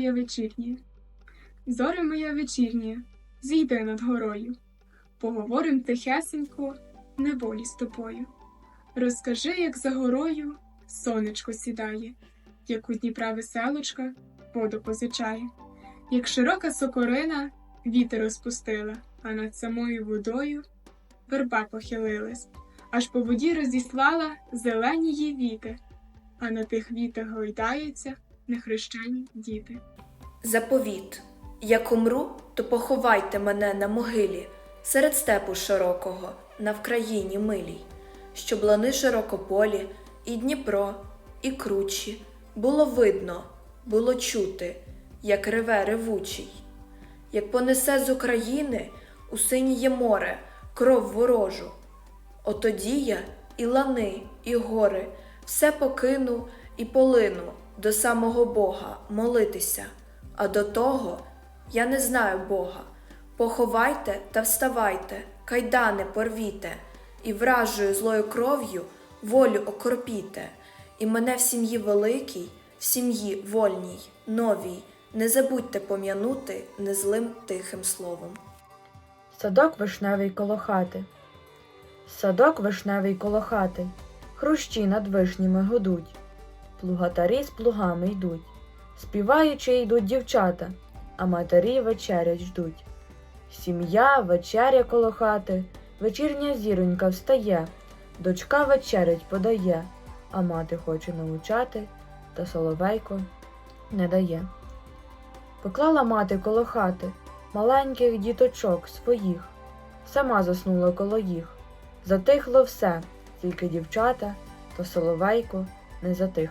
моя вечірнє, зоре моя вечірнє, зійди над горою, поговорим тихесенько, неволі з тобою. Розкажи, як за горою сонечко сідає, як у Дніпра веселочка воду позичає, як широка сокорина вітер розпустила, а над самою водою верба похилилась, аж по воді розіслала зелені її віти, а на тих вітах гойдаються нехрещені діти. Заповіт. Як умру, то поховайте мене на могилі серед степу широкого, на Вкраїні милій, щоб лани широкополі, і Дніпро, і кручі було видно, було чути, як реве ревучий, як понесе з України у синіє море кров ворожу. Отоді я і лани, і гори, все покину і полину до самого Бога молитися, а до того я не знаю Бога. Поховайте та вставайте, кайдани порвіте, і вражою злою кров'ю волю окропіте, і мене в сім'ї великій, в сім'ї вольній, новій, не забудьте пом'янути незлим тихим словом. Садок вишневий коло хати. Садок вишневий коло хати. Хрущі над вишнями гудуть. Плугатарі з плугами йдуть. Співаючи йдуть дівчата, а матері вечерять ждуть. Сім'я вечеря коло хати, вечірня зіронька встає, дочка вечерять подає, а мати хоче научати, та соловейко не дає. Поклала мати коло хати маленьких діточок своїх, сама заснула коло їх. Затихло все, тільки дівчата та соловейко не затих.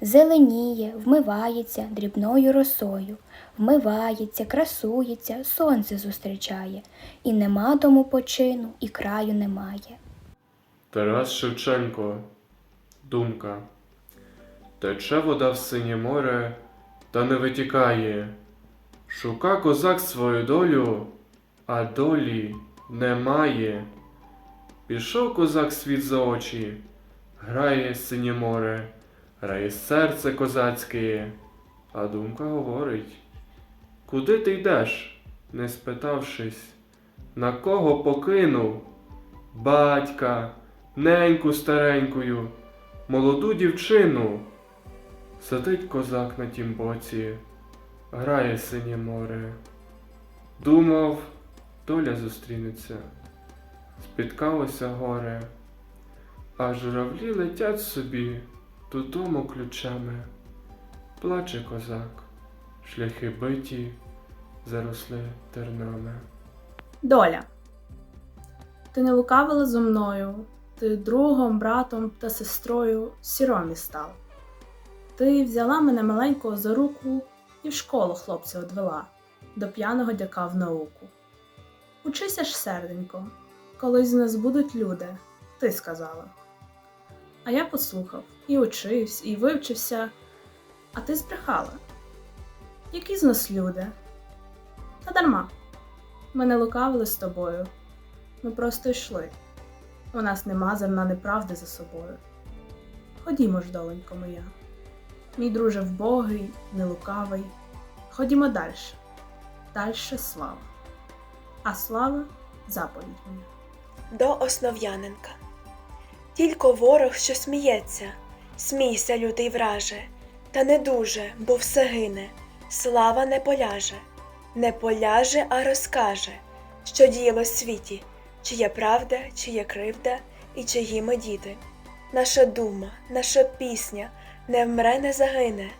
Зеленіє, вмивається дрібною росою, вмивається, красується, сонце зустрічає, і нема тому почину, і краю немає. Тарас Шевченко. Думка. Тече вода в синє море, та не витікає. Шука козак свою долю, а долі немає. Пішов козак світ за очі, грає синє море, грає серце козацьке, а думка говорить. Куди ти йдеш, не спитавшись, на кого покинув? Батька, неньку старенькою, молоду дівчину. Сидить козак на тім боці, грає синє море. Думав, доля зустрінеться, спіткалося горе, а журавлі летять собі додому ключами. Плаче козак, шляхи биті, заросли тернами. Доля. Ти не лукавила зо мною, ти другом, братом та сестрою сіромі став. Ти взяла мене маленького за руку і в школу хлопця одвела, до п'яного дяка в науку. Учися ж, серденько, колись з нас будуть люди, ти сказала. А я послухав і учився, і вивчився, а ти збрехала. Які з нас люди? Та дарма. Ми не лукавили з тобою. Ми просто йшли. У нас нема зерна неправди за собою. Ходімо ж, доленько моя. Мій друже вбогий, нелукавий. Ходімо далі. Дальше слава. А слава заповідь моя. До Основ'яненка. Тільки ворог, що сміється, смійся, лютий враже, та не дуже, бо все гине, слава не поляже, не поляже, а розкаже, що діяло світі, чи є правда, чи є кривда, і чиї ми діти. Наша дума, наша пісня не вмре, не загине.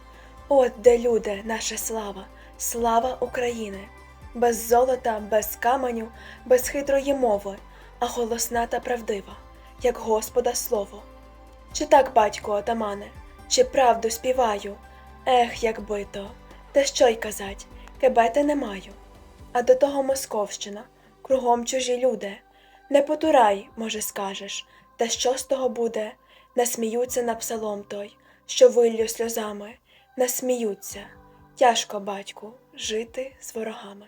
От де люди, наша слава, слава України, без золота, без каменю, без хитрої мови, а голосна та правдива, як Господа слово. Чи так, батько отамане, чи правду співаю? Ех, якби то, Та що й казать, кебети не маю. А до того Московщина, кругом чужі люди. Не потурай, може, скажеш, та що з того буде? Насміються на псалом той, що виллю сльозами, насміються. Тяжко, батьку, жити з ворогами.